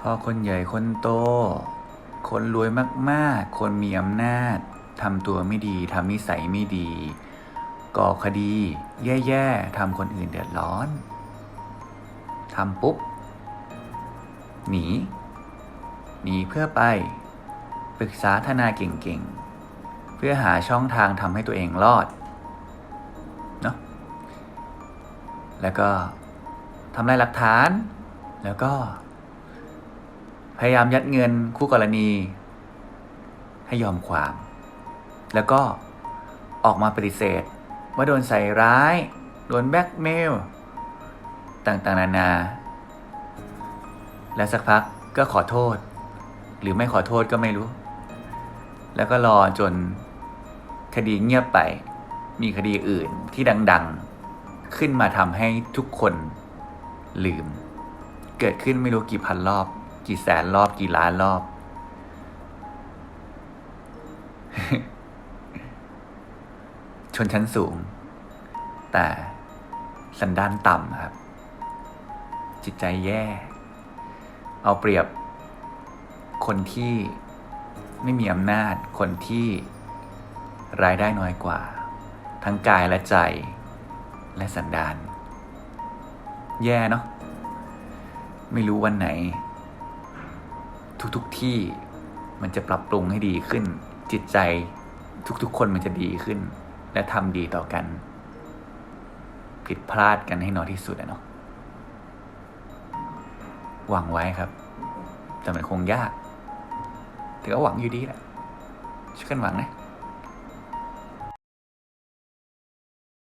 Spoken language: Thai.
พอคนใหญ่คนโต คนรวยมากๆ คนมีอำนาจทำตัวไม่ดีทำนิสัยไม่ดี ก่อคดี แย่ๆทำคนอื่นเดือดร้อนทำปุ๊บ หนี หนีเพื่อไป ปรึกษาทนายเก่งๆ เพื่อหาช่องทางทำให้ตัวเองรอดเนาะแล้วก็ทำลายหลักฐาน แล้วก็ พยายามยัดเงินคู่กรณี ให้ยอมความ แล้วก็ออกมาปฏิเสธ ว่าโดนใส่ร้าย โดนแบล็กเมล ต่างๆ นานา แล้วสักพักก็ขอโทษ หรือไม่ขอโทษก็ไม่รู้ แล้วก็รอจนคดีเงียบไป มีคดีอื่นที่ดัง ๆ ขึ้นมาทำให้ทุกคนลืม เกิดขึ้นไม่รู้กี่พันรอบ กี่แสนรอบกี่ล้านรอบ ชนชั้นสูง แต่สันดานต่ำครับ จิตใจแย่ เอาเปรียบ คนที่ไม่มีอำนาจ คนที่รายได้น้อยกว่า ทั้งกายและใจ และสันดาน แย่เนาะไม่รู้วันไหน ทุกๆทที่มันจะปรับปรุงให้ดีขึ้น จิตใจทุกๆ คนมันจะดีขึ้น และทำดีต่อกัน ผิดพลาดกันให้น้อยที่สุดอะเนาะหวังไว้ครับ แต่มันคงยากถือว่าหวังอยู่ดีแหละช่วยกันหวังนะ